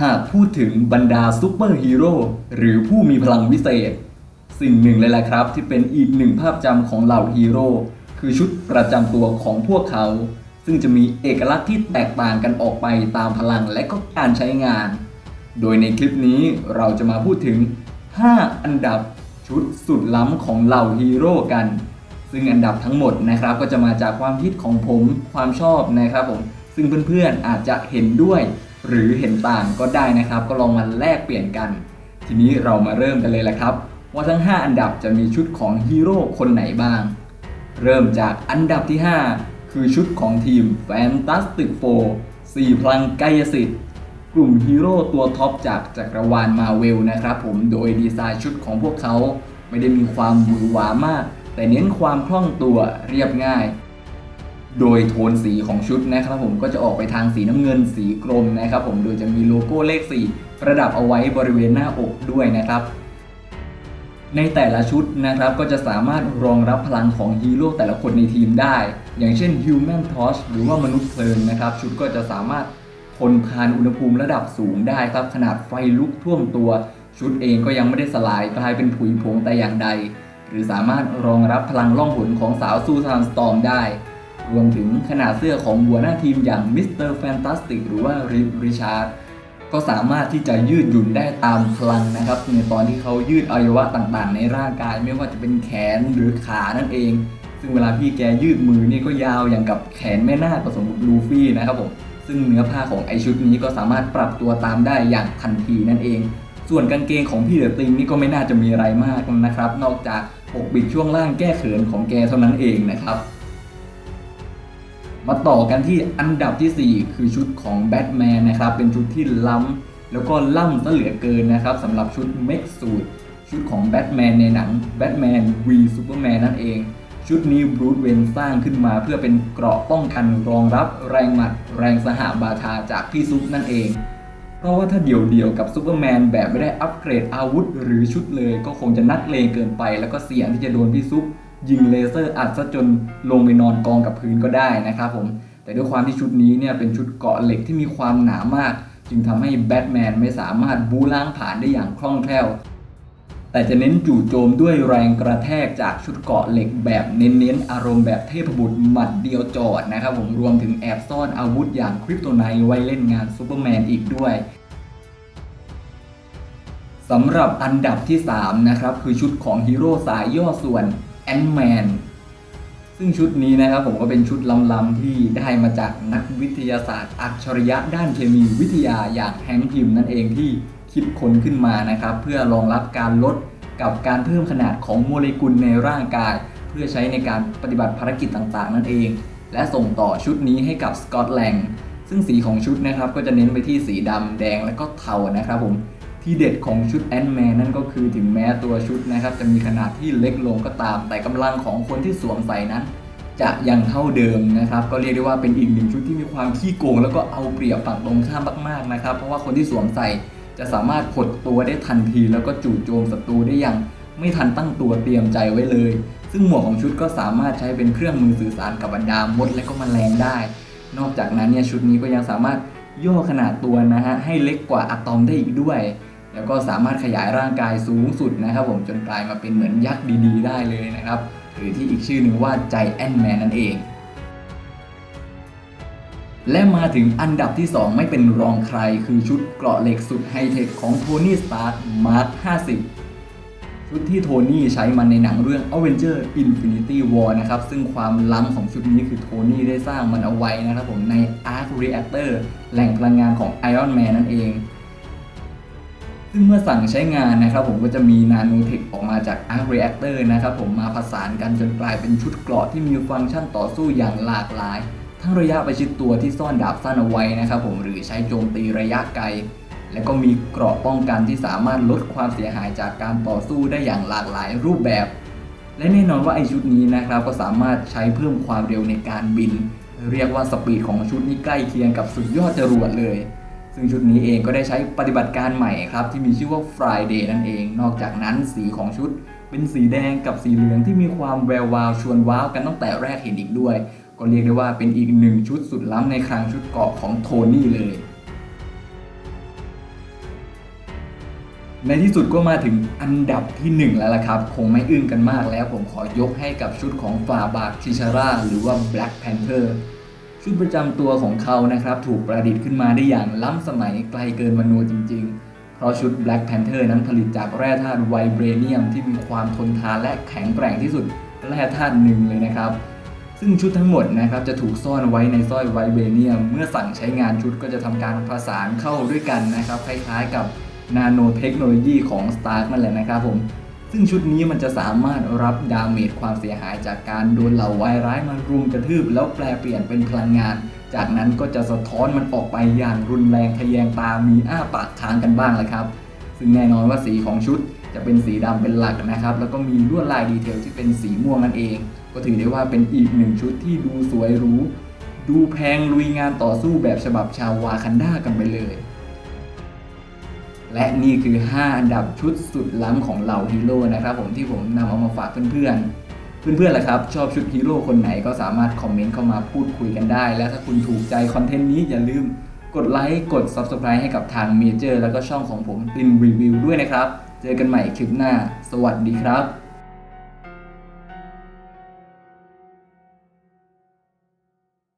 หากพูดถึงบรรดาซูเปอร์ฮีโร่หรือผู้มีพลังวิเศษ สิ่งหนึ่งเลยแหละครับ ที่เป็นอีกหนึ่งภาพจำของเหล่าฮีโร่คือชุดประจำตัวของพวกเขา ซึ่งจะมีเอกลักษณ์ที่แตกต่างกันออกไปตามพลังและก็การใช้งาน โดยในคลิปนี้เราจะมาพูดถึง 5 อันดับชุดสุดล้ำของเหล่าฮีโร่กัน ซึ่งอันดับทั้งหมดนะครับก็จะมาจากความคิดของผมความชอบนะครับผมซึ่งเพื่อนๆอาจจะเห็นด้วย หรือเห็นต่างก็ได้นะครับ ก็ลองมาแลกเปลี่ยนกัน ทีนี้เรามาเริ่มกันเลยแหละครับ ว่าทั้ง 5 อันดับจะมีชุดของฮีโร่คนไหนบ้าง เริ่มจากอันดับที่ 5 คือชุดของทีม Fantastic Four 4พลังกายสิทธิ์กลุ่มฮีโร่ตัวท็อปจากจักรวาลมาเวลนะครับผมโดยดีไซน์ชุดของพวกเขา ไม่ได้มีความหวือหวามาก แต่เน้นความคล่องตัวเรียบง่าย โดยโทนสีของชุดนะครับผมก็จะออกไปทางสีน้ำเงินสีกรมนะครับผมโดยจะมีโลโก้เลข 4 ประดับเอาไว้บริเวณหน้าอกด้วยนะครับในแต่ละชุดนะครับก็จะสามารถรองรับพลังของฮีโร่แต่ละคนในทีมได้ อย่างเช่น Human Torch หรือว่ามนุษย์เพลิงนะครับชุดก็จะสามารถทนทานอุณหภูมิระดับสูงได้ครับขนาดไฟลุกท่วมตัว ชุดเองก็ยังไม่ได้สลายกลายเป็นผุยผงแต่อย่างใด หรือสามารถรองรับพลังล่องหนของสาวซูซานสตอมได้ รวมถึงขนาดเสื้อของหัวหน้าทีมอย่างมิสเตอร์แฟนตาสติกหรือว่าริริชาร์ดก็สามารถที่จะยืดหยุ่นได้ตามพลังนะครับ ในตอนที่เขายืดอวัยวะต่างๆ ในร่างกายไม่ว่าจะเป็นแขนหรือขานั่นเอง ซึ่งเวลาพี่แกยืดมือนี่ก็ยาวอย่างกับแขนแม่นาคผสมกับลูฟี่นะครับผมซึ่งเนื้อผ้าของไอชุดนี้ก็สามารถปรับตัวตามได้อย่างทันทีนั่นเอง ส่วนกางเกงของพี่เดอะติงนี่ก็ไม่น่าจะมีอะไรมากนะครับ นอกจากปกปิดช่วงล่างแก้เขินของแกเท่านั้นเองนะครับ มาต่อกันที่อันดับทีสี่ 4 คือชุดของแบทแมนนะครับ เป็นชุดที่ล้ำแล้วก็ล่ำซะเหลือเกินนะครับสำหรับชุดเม็กสูตชุดของแบทแมนในหนังแบทแมนวีซูเปอร์แมนนั่นเอง ชุดนี้บรูซเวนสร้างขึ้นมาเพื่อเป็นเกราะป้องกันรองรับแรงหมัด แรงสหบาทาจากพี่ซุปนั่นเอง เพราะว่าถ้าเดี่ยวเดียวๆกับซูเปอร์แมนแบบไม่ได้อัปเกรดอาวุธ หรือชุดเลยก็คงจะนักเลงเกินไป แล้วก็เสี่ยงที่จะโดนพี่ซุป ยิงเลเซอร์อัดซะจนลงไปนอนกองกับพื้นก็ได้นะครับผม แต่ด้วยความที่ชุดนี้เนี่ยเป็นชุดเกราะเหล็กที่มีความหนามาก จึงทำให้แบทแมนไม่สามารถบูล้างผ่านได้อย่างคล่องแคล่ว แต่จะเน้นจู่โจมด้วยแรงกระแทกจากชุดเกราะเหล็กแบบเน้นๆอารมณ์แบบเทพบุตรหมัดเดียวจอดนะครับผมรวมถึงแอบซ่อนอาวุธอย่างคริปโตไนไว้เล่นงานซูเปอร์แมนอีกด้วยสำหรับอันดับที่ 3 นะครับ คือชุดของฮีโร่สายย่อส่วน นแมนซึ่งชุดนี้นะครับผมก็เป็นชุดลำๆที่ได้มาจากนักวิทยาศาสตร์ อัจฉริยะด้านเคมีวิทยาอย่างแฮงค์พิมนั่นเองที่คิดค้นขึ้นมานะครับ เพื่อรองรับการลดกับการเพิ่มขนาดของโมเลกุลในร่างกาย เพื่อใช้ในการปฏิบัติภารกิจต่างๆ นั่นเอง และส่งต่อชุดนี้ให้กับสกอตแลนด์ซึ่งสีของชุดนะครับก็จะเน้นไปที่สีดำแดงและก็เทานะครับผม ที่เด็ดของชุดแอนแมนนั่นก็คือถึงแม้ตัวชุดนะครับ จะมีขนาดที่เล็กลงก็ตาม แต่กำลังของคนที่สวมใส่นั้น จะยังเท่าเดิมนะครับ ก็เรียกได้ว่าเป็นอีกหนึ่งชุดที่มีความขี้โกง แล้วก็เอาเปรียบฝั่งตรงข้ามมากๆนะครับเพราะว่าคนที่สวมใส่จะสามารถขดตัวได้ทันที แล้วก็จู่โจมศัตรูได้อย่างไม่ทันตั้งตัวเตรียมใจไว้เลย ซึ่งหมวกของชุดก็สามารถใช้เป็นเครื่องมือสื่อสารกับบรรดามดและก็แมลงได้ นอกจากนั้นเนี่ยชุดนี้ก็ยังสามารถย่อขนาดตัวนะฮะให้เล็กกว่าอะตอมได้อีกด้วย แล้วก็สามารถขยายร่างกายสูงสุดนะครับผมจนกลายมาเป็นเหมือนยักษ์ดีๆ ได้เลยนะครับ หรือที่อีกชื่อหนึ่งว่าใจแอนแมนนั่นเอง และมาถึงอันดับที่ 2 ไม่เป็นรองใครคือชุดเกราะเหล็กสุดไฮเทคของโทนี่สตาร์มาร์ค50ชุดที่โทนี่ใช้มันในหนังเรื่อง Avenger Infinity War นะครับ ซึ่งความล้ำของชุดนี้คือโทนี่ได้สร้างมันเอาไว้นะครับผมใน Arc Reactor แหล่งพลังงานของ Iron Man นั่นเอง ซึ่งเมื่อสั่งใช้งานนะครับผมก็จะมีนาโนเทคออกมาจาก Arc Reactor นะครับผมมาผสานกันจนกลายเป็นชุดเกราะที่มีฟังก์ชันต่อสู้อย่างหลากหลาย ทั้งระยะประชิดตัวที่ซ่อนดาบสั้นเอาไว้นะครับผมหรือใช้โจมตีระยะไกล และก็มีเกราะป้องกันที่สามารถลดความเสียหายจากการต่อสู้ได้อย่างหลากหลายรูปแบบ และแน่นอนว่าไอชุดนี้นะครับก็สามารถใช้เพิ่มความเร็วในการบิน เรียกว่าสปีดของชุดนี้ใกล้เคียงกับสุดยอดจรวดเลย ซึ่งชุดนี้เองก็ได้ใช้ปฏิบัติการใหม่ครับ ที่มีชื่อว่า Friday นั่นเอง นอกจากนั้นสีของชุดเป็นสีแดงกับสีเหลืองที่มีความแวววาวชวนว้าวกันตั้งแต่แรกเห็นอีกด้วย ก็เรียกได้ว่าเป็นอีกหนึ่งชุดสุดล้ำในคลังชุดเกาะของโทนี่เลย ในที่สุดก็มาถึงอันดับที่ 1 แล้วล่ะครับ คงไม่อึ้งกันมากแล้วผมขอยกให้กับชุดของฟาบาทิชาร่าหรือว่า Black Panther ชุดประจำตัวของเขานะครับ ถูกประดิษฐ์ขึ้นมาได้อย่างล้ำสมัยไกลเกินมโนจริง ๆ เพราะชุด Black Panther นั้นผลิตจากแร่ธาตุไวเบรเนียม ที่มีความทนทานและแข็งแกร่งที่สุดแร่ธาตุหนึ่งเลยนะครับ ซึ่งชุดทั้งหมดนะครับจะถูกซ่อนไว้ในสร้อยไวเบรเนียม เมื่อสั่งใช้งานชุดก็จะทำการประสานเข้าด้วยกันนะครับคล้ายๆกับนาโนเทคโนโลยีของ Stark นั่นแหละนะครับผม ซึ่งชุดนี้มันจะสามารถรับดาเมจความเสียหายจากการโดนเหล่าวายร้ายมารุมกระทืบ แล้วแปลเปลี่ยนเป็นพลังงาน จากนั้นก็จะสะท้อนมันออกไปอย่างรุนแรงทะแยงตามีอ้าปากค้างกันบ้างแหละครับ ซึ่งแน่นอนว่าสีของชุดจะเป็นสีดำเป็นหลักนะครับ แล้วก็มีลวดลายดีเทลที่เป็นสีม่วงนั่นเอง ก็ถือได้ว่าเป็นอีกหนึ่งชุดที่ดูสวยหรูดูแพงลุยงานต่อสู้แบบฉบับชาววาคันดากันไปเลย และนี่คือ 5 อันดับชุดสุดล้ำของเหล่าฮีโร่นะครับผมที่ผมนำเอามาฝากเพื่อนๆ เพื่อนๆล่ะครับ ชอบชุดฮีโร่คนไหนก็สามารถคอมเมนต์เข้ามาพูดคุยกันได้ และถ้าคุณถูกใจคอนเทนต์นี้อย่าลืมกดไลค์กด Subscribe ให้กับทางเมเจอร์แล้วก็ช่องของผมตินรีวิวด้วยนะครับ เจอกันใหม่คลิปหน้า สวัสดีครับ